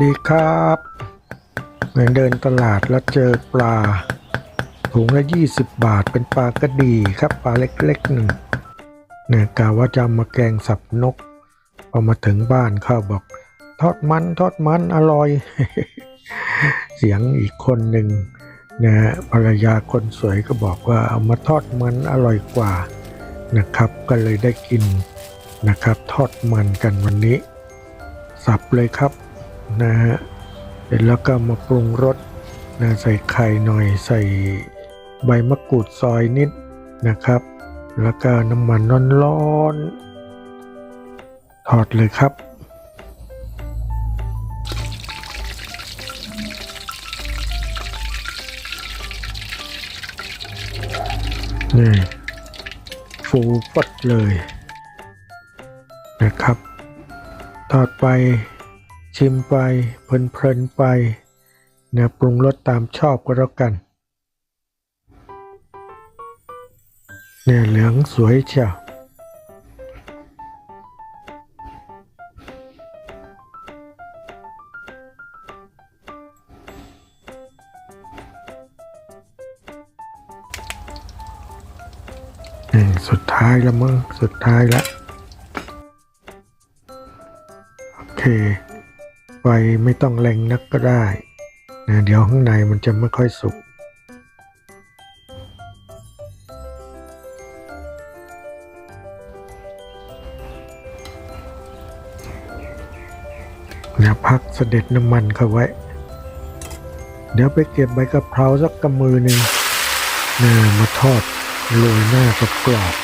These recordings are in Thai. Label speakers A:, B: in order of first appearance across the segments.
A: ดีครับ เหมือนเดินตลาดแล้วเจอปลา ถุงละ 20 บาทเป็นปลากระดีครับ ปลาเล็กๆหนึ่งเนี่ยกะว่าจะมาแกงสับนก พอมาถึงบ้านเข้าบอก ทอดมันทอดมันอร่อย เสียงอีกคนหนึ่งนะภรรยาคนสวยก็บอกว่าเอามาทอดมันอร่อยกว่านะครับ ก็เลยได้กินนะครับ ทอดมันกันวันนี้ สับเลยครับ นะฮะเสร็จแล้วก็มาปรุงรสนะใส่ไข่หน่อยใส่ใบมะกรูดซอยนิดนะครับ แล้วก็น้ำมันร้อนๆทอดเลยครับนี่ฟูฟัดเลยนะครับ ทอดไป ชิมไปเพลินๆไปนะปรุงรสตามชอบก็แล้วกันเนี่ยเหลืองสวยเชียวนี่สุดท้ายแล้วมึงสุดท้ายแล้ว โอเค ไฟไม่ต้องแรงนักก็ได้นะเดี๋ยวข้างในมันจะไม่ค่อยสุกนะพักเสด็จน้ำมันเข้าไว้ เดี๋ยวไปเก็บใบกะเพราสักกำมือหนึ่งนะมาทอดโรยหน้ากับกรอบ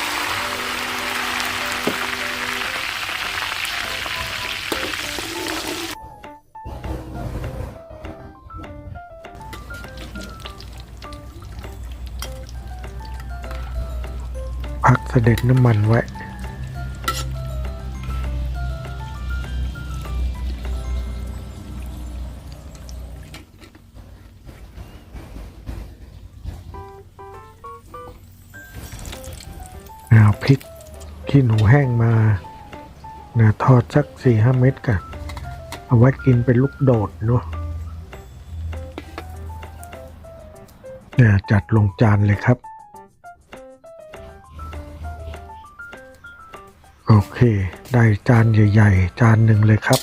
A: พักเสด็จน้ำมันไว้ เอาพริกขี้หนูแห้งมานะทอดสักสี่ห้าเม็ดกันเอาไว้กินเป็นลูกโดดเนาะเนี่ยจัดลงจานเลยครับ โอเค ได้จานใหญ่ ๆ จานหนึ่งเลยครับ